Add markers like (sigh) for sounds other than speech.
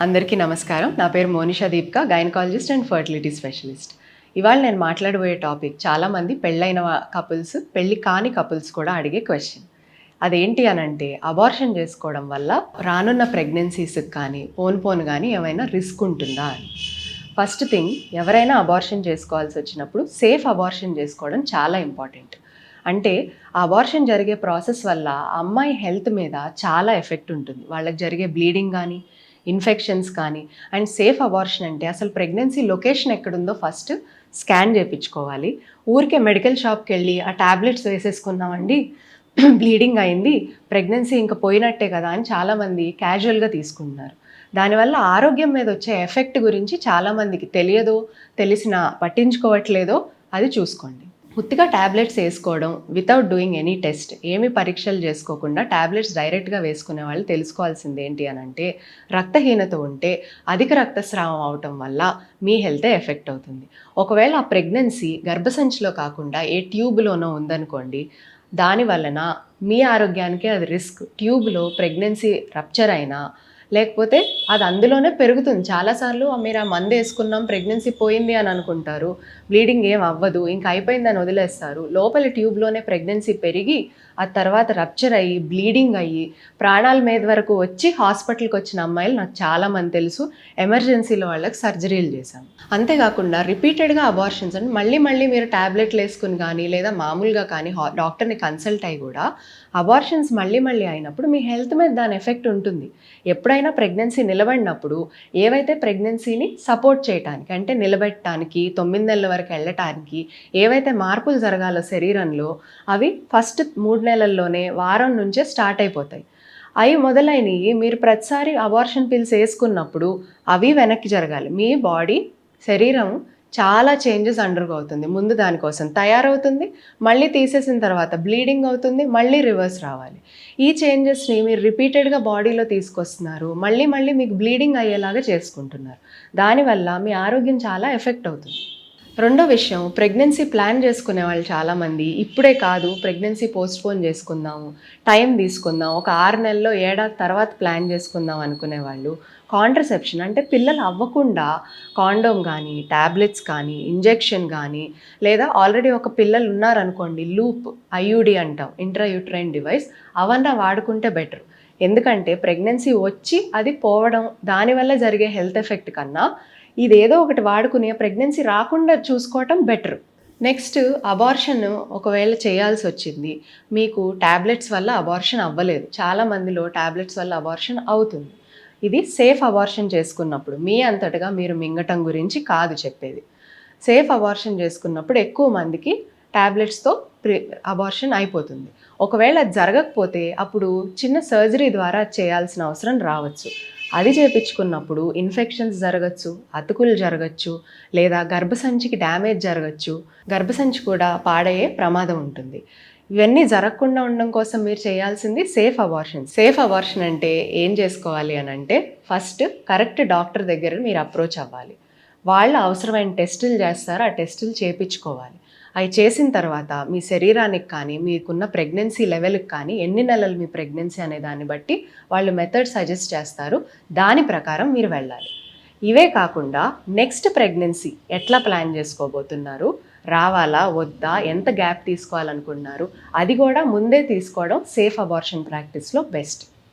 అందరికీ నమస్కారం. నా పేరు Monisha Deepika gynaecologist and fertility specialist. ఇవాళ నేను మాట్లాడబోయే టాపిక్ చాలామంది పెళ్ళైన కపుల్స్ పెళ్ళి కాని కపుల్స్ కూడా అడిగే క్వశ్చన్. అదేంటి అని అంటే అబార్షన్ చేసుకోవడం వల్ల రానున్న ప్రెగ్నెన్సీస్కి కానీ పోన్ పోన్ కానీ ఏమైనా రిస్క్ ఉంటుందా అని. ఫస్ట్ థింగ్ ఎవరైనా అబార్షన్ చేసుకోవాల్సి వచ్చినప్పుడు సేఫ్ అబార్షన్ చేసుకోవడం చాలా ఇంపార్టెంట్. అంటే అబార్షన్ జరిగే ప్రాసెస్ వల్ల అమ్మాయి హెల్త్ మీద చాలా ఎఫెక్ట్ ఉంటుంది. వాళ్ళకి జరిగే బ్లీడింగ్ కానీ ఇన్ఫెక్షన్స్ కానీ అండ్ సేఫ్ అబార్షన్ అంటే అసలు ప్రెగ్నెన్సీ లొకేషన్ ఎక్కడుందో ఫస్ట్ స్కాన్ చేయించుకోవాలి ఊరికే మెడికల్ షాప్కి వెళ్ళి ఆ ట్యాబ్లెట్స్ వేసేసుకున్నామండి (clears throat) బ్లీడింగ్ అయింది ప్రెగ్నెన్సీ ఇంకా పోయినట్టే కదా అని చాలామంది క్యాజువల్గా తీసుకుంటున్నారు. దానివల్ల ఆరోగ్యం మీద వచ్చే ఎఫెక్ట్ గురించి చాలామందికి తెలియదో తెలిసిన పట్టించుకోవట్లేదో అది చూసుకోండి. ఉత్తిగా ట్యాబ్లెట్స్ వేసుకోవడం వితౌట్ డూయింగ్ ఎనీ టెస్ట్ ఏమి పరీక్షలు చేసుకోకుండా ట్యాబ్లెట్స్ డైరెక్ట్గా వేసుకునే వాళ్ళు తెలుసుకోవాల్సింది ఏంటి అని అంటే రక్తహీనత ఉంటే అధిక రక్తస్రావం అవటం వల్ల మీ హెల్తే ఎఫెక్ట్ అవుతుంది. ఒకవేళ ఆ ప్రెగ్నెన్సీ గర్భసంచిలో కాకుండా ఏ ట్యూబ్లోనో ఉందనుకోండి దాని వలన మీ ఆరోగ్యానికి అది రిస్క్ ట్యూబ్లో ప్రెగ్నెన్సీ రప్చర్ అయినా లేకపోతే అది అందులోనే పెరుగుతుంది. చాలాసార్లు "ఆ, మీరు ఆ మందు వేసుకున్నాం ప్రెగ్నెన్సీ పోయింది అని అనుకుంటారు. బ్లీడింగ్ ఏం అవ్వదు. ఇంకా అయిపోయిందని వదిలేస్తారు. లోపల ట్యూబ్లోనే ప్రెగ్నెన్సీ పెరిగి ఆ తర్వాత రప్చర్ అయ్యి బ్లీడింగ్ అయ్యి ప్రాణాల మీద వరకు వచ్చి హాస్పిటల్కి వచ్చిన అమ్మాయిలు నాకు చాలామంది తెలుసు. ఎమర్జెన్సీలో వాళ్ళకి సర్జరీలు చేశాను అంతేకాకుండా రిపీటెడ్గా అబార్షన్స్ అంటే మళ్ళీ మళ్ళీ మీరు ట్యాబ్లెట్లు వేసుకుని కానీ లేదా మామూలుగా కానీ డాక్టర్ని కన్సల్ట్ అయ్యి కూడా అబార్షన్స్ మళ్ళీ మళ్ళీ అయినప్పుడు మీ హెల్త్ మీద దాని ఎఫెక్ట్ ఉంటుంది. ఎప్పుడైనా ప్రెగ్నెన్సీ నిలబడినప్పుడు ఏవైతే ప్రెగ్నెన్సీని సపోర్ట్ చేయటానికి అంటే నిలబెట్టడానికి తొమ్మిది నెలల వరకు వెళ్ళటానికి ఏవైతే మార్పులు జరగాలో శరీరంలో అవి ఫస్ట్ మూడు నెలల్లోనే వారం నుంచే స్టార్ట్ అయిపోతాయి. అవి మొదలైనవి మీరు ప్రతిసారి అబార్షన్ పిల్స్ వేసుకున్నప్పుడు అవి వెనక్కి జరగాలి. మీ బాడీ శరీరం చాలా చేంజెస్ అండర్గో అవుతుంది ముందు దానికోసం తయారవుతుంది మళ్ళీ తీసేసిన తర్వాత బ్లీడింగ్ అవుతుంది మళ్ళీ రివర్స్ రావాలి. ఈ చేంజెస్ని మీరు రిపీటెడ్గా బాడీలో తీసుకొస్తున్నారు మళ్ళీ మళ్ళీ మీకు బ్లీడింగ్ అయ్యేలాగా చేసుకుంటున్నారు. దానివల్ల మీ ఆరోగ్యం చాలా ఎఫెక్ట్ అవుతుంది. రెండో విషయం ప్రెగ్నెన్సీ ప్లాన్ చేసుకునే వాళ్ళు చాలామంది. ఇప్పుడే కాదు ప్రెగ్నెన్సీ పోస్ట్పోన్ చేసుకుందాము టైం తీసుకుందాం ఒక ఆరు నెలల్లో ఏడాది తర్వాత ప్లాన్ చేసుకుందాం అనుకునే వాళ్ళు. కాంట్రసెప్షన్ అంటే పిల్లలు అవ్వకుండా కాండోమ్ కానీ ట్యాబ్లెట్స్ కానీ ఇంజెక్షన్ కానీ లేదా ఆల్రెడీ ఒక పిల్లలు ఉన్నారనుకోండి లూప్ ఐయుడి అంటాం ఇంట్రాయూట్రైన్ డివైస్ అవన్నా వాడుకుంటే బెటర్. ఎందుకంటే ప్రెగ్నెన్సీ వచ్చి అది పోవడం దానివల్ల జరిగే హెల్త్ ఎఫెక్ట్ కన్నా ఇదేదో ఒకటి వాడుకుని ప్రెగ్నెన్సీ రాకుండా చూసుకోవటం బెటర్. నెక్స్ట్ అబార్షన్ ఒకవేళ చేయాల్సి వచ్చింది మీకు ట్యాబ్లెట్స్ వల్ల అబార్షన్ అవ్వలేదు. చాలా మందిలో ట్యాబ్లెట్స్ వల్ల అబార్షన్ అవుతుంది. ఇది సేఫ్ అబార్షన్ చేసుకున్నప్పుడు మీ అంతటగా మీరు మింగటం గురించి కాదు చెప్పేది. సేఫ్ అబార్షన్ చేసుకున్నప్పుడు ఎక్కువ మందికి ట్యాబ్లెట్స్తో ప్రి అబార్షన్ అయిపోతుంది. ఒకవేళ అది జరగకపోతే అప్పుడు చిన్న సర్జరీ ద్వారా చేయాల్సిన అవసరం రావచ్చు. అది చేపించుకున్నప్పుడు ఇన్ఫెక్షన్స్ జరగచ్చు అతుకులు జరగచ్చు లేదా గర్భసంచికి డ్యామేజ్ జరగచ్చు. గర్భసంచి కూడా పాడయ్యే ప్రమాదం ఉంటుంది. ఇవన్నీ జరగకుండా ఉండడం కోసం మీరు చేయాల్సింది సేఫ్ అబార్షన్ సేఫ్ అబార్షన్ అంటే ఏం చేసుకోవాలి అని అంటే ఫస్ట్ కరెక్ట్ డాక్టర్ దగ్గర మీరు అప్రోచ్ అవ్వాలి. వాళ్ళు అవసరమైన టెస్టులు చేస్తారు ఆ టెస్టులు చేపించుకోవాలి. అవి చేసిన తర్వాత మీ శరీరానికి కానీ మీకున్న ప్రెగ్నెన్సీ లెవెల్కి కానీ ఎన్ని నెలలు మీ ప్రెగ్నెన్సీ అనే దాన్ని బట్టి వాళ్ళు మెథడ్ సజెస్ట్ చేస్తారు. దాని ప్రకారం మీరు వెళ్ళాలి. ఇవే కాకుండా నెక్స్ట్ ప్రెగ్నెన్సీ ఎట్లా ప్లాన్ చేసుకోబోతున్నారు? రావాలా? వద్దా? ఎంత గ్యాప్ తీసుకోవాలనుకుంటున్నారు? అది కూడా ముందే తీసుకోవడం సేఫ్ అబార్షన్ ప్రాక్టీస్లో బెస్ట్.